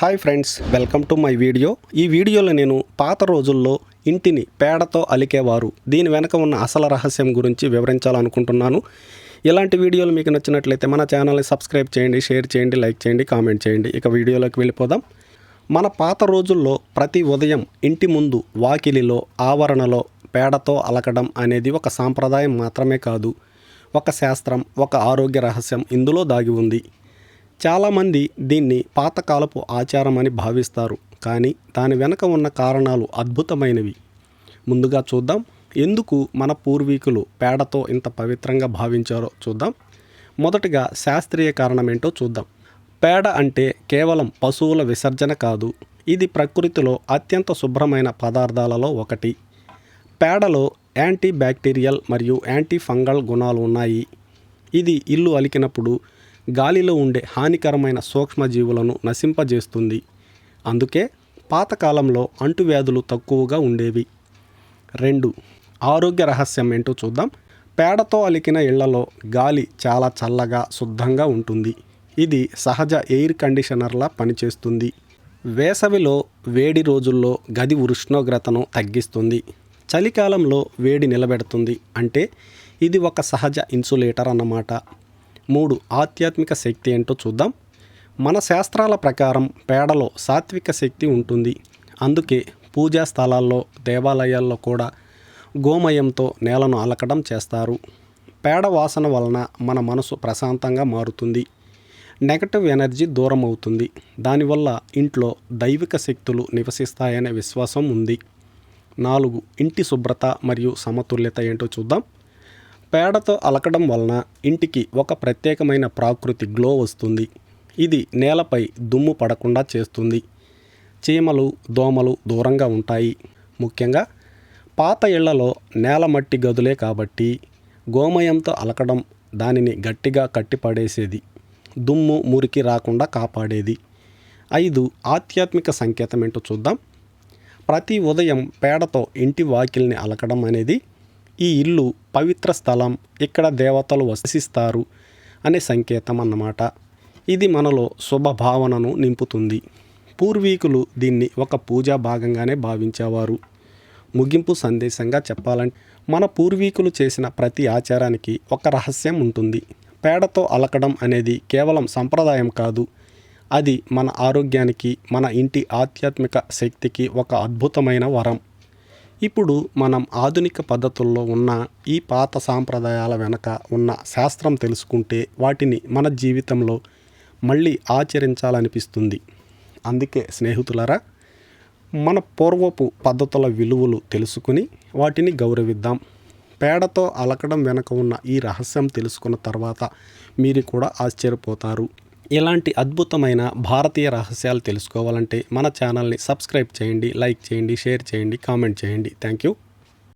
Hi friends welcome to my video. ఈ వీడియోలో నేను పాత రోజుల్లో ఇంటిని పేడతో అలికేవారు. దీని వెనక ఉన్న అసలు రహస్యం గురించి వివరించాలనుకుంటున్నాను. ఇలాంటి వీడియోలు మీకు నచ్చినట్లయితే మన ఛానల్ని సబ్స్క్రైబ్ చేయండి షేర్ చేయండి లైక్ చేయండి కామెంట్ చేయండి. ఇక వీడియోలోకి వెళ్ళిపోదాం. మన పాత రోజుల్లో ప్రతి ఉదయం ఇంటి ముందు వాకిలిలో ఆవరణలో పేడతో అలకడం అనేది ఒక సాంప్రదాయం మాత్రమే కాదు. ఒక శాస్త్రం ఒక ఆరోగ్య రహస్యం ఇందులో దాగి ఉంది. చాలామంది దీన్ని పాతకాలపు ఆచారం అని భావిస్తారు కానీ దాని వెనక ఉన్న కారణాలు అద్భుతమైనవి. ముందుగా చూద్దాం ఎందుకు మన పూర్వీకులు పేడతో ఇంత పవిత్రంగా భావించారో చూద్దాం. మొదటగా శాస్త్రీయ కారణం ఏంటో చూద్దాం. పేడ అంటే కేవలం పశువుల విసర్జన కాదు ఇది ప్రకృతిలో అత్యంత శుభ్రమైన పదార్థాలలో ఒకటి. పేడలో యాంటీ బ్యాక్టీరియల్ మరియు యాంటీ ఫంగల్ గుణాలు ఉన్నాయి. ఇది ఇల్లు అలికినప్పుడు గాలిలో ఉండే హానికరమైన సూక్ష్మజీవులను నశింపజేస్తుంది. అందుకే పాతకాలంలో అంటువ్యాధులు తక్కువగా ఉండేవి. రెండు ఆరోగ్య రహస్యం ఏంటో చూద్దాం. పేడతో అలికిన ఇళ్ళలో గాలి చాలా చల్లగా శుద్ధంగా ఉంటుంది. ఇది సహజ ఎయిర్ కండిషనర్లా పనిచేస్తుంది. వేసవిలో వేడి రోజుల్లో గది ఉష్ణోగ్రతను తగ్గిస్తుంది. చలికాలంలో వేడి నిలబెడుతుంది. అంటే ఇది ఒక సహజ ఇన్సులేటర్ అన్నమాట. మూడు ఆధ్యాత్మిక శక్తి ఏంటో చూద్దాం. మన శాస్త్రాల ప్రకారం పేడలో సాత్విక శక్తి ఉంటుంది. అందుకే పూజా స్థలాల్లో దేవాలయాల్లో కూడా గోమయంతో నేలను అలకడం చేస్తారు. పేడ వాసన వలన మన మనసు ప్రశాంతంగా మారుతుంది. నెగటివ్ ఎనర్జీ దూరం అవుతుంది దానివల్ల ఇంట్లో దైవిక శక్తులు నివసిస్తాయనే విశ్వాసం ఉంది. నాలుగు ఇంటి శుభ్రత మరియు సమతుల్యత ఏంటో చూద్దాం. పేడతో అలకడం వలన ఇంటికి ఒక ప్రత్యేకమైన ప్రాకృతి గ్లో వస్తుంది. ఇది నేలపై దుమ్ము పడకుండా చేస్తుంది. చీమలు దోమలు దూరంగా ఉంటాయి. ముఖ్యంగా పాత ఇళ్ళలో నేల మట్టి గదులే కాబట్టి గోమయంతో అలకడం దానిని గట్టిగా కట్టిపడేసేది. దుమ్ము మురికి రాకుండా కాపాడేది. ఐదు ఆధ్యాత్మిక సంకేతం ఏంటో చూద్దాం. ప్రతి ఉదయం పేడతో ఇంటి వాకిల్ని అలకడం అనేది ఈ ఇల్లు పవిత్ర స్థలం ఇక్కడ దేవతలు వసిస్తారు అనే సంకేతం అన్నమాట ఇది మనలో శుభభావనను నింపుతుంది. పూర్వీకులు దీన్ని ఒక పూజా భాగంగానే భావించేవారు. ముగింపు సందేశంగా చెప్పాలంటే మన పూర్వీకులు చేసిన ప్రతి ఆచారానికి ఒక రహస్యం ఉంటుంది. పేడతో అలకడం అనేది కేవలం సంప్రదాయం కాదు. అది మన ఆరోగ్యానికి మన ఇంటి ఆధ్యాత్మిక శక్తికి ఒక అద్భుతమైన వరం. ఇప్పుడు మనం ఆధునిక పద్ధతుల్లో ఉన్న ఈ పాత సాంప్రదాయాల వెనక ఉన్న శాస్త్రం తెలుసుకుంటే వాటిని మన జీవితంలో మళ్ళీ ఆచరించాలనిపిస్తుంది. అందుకే స్నేహితులరా మన పూర్వపు పద్ధతుల విలువలు తెలుసుకుని వాటిని గౌరవిద్దాం. పేడతో అలకడం వెనక ఉన్న ఈ రహస్యం తెలుసుకున్న తర్వాత మీరు కూడా ఆశ్చర్యపోతారు. ఇలాంటి అద్భుతమైన భారతీయ రహస్యాలు తెలుసుకోవాలంటే మన ఛానల్ని సబ్స్క్రైబ్ చేయండి లైక్ చేయండి షేర్ చేయండి కామెంట్ చేయండి. Thank you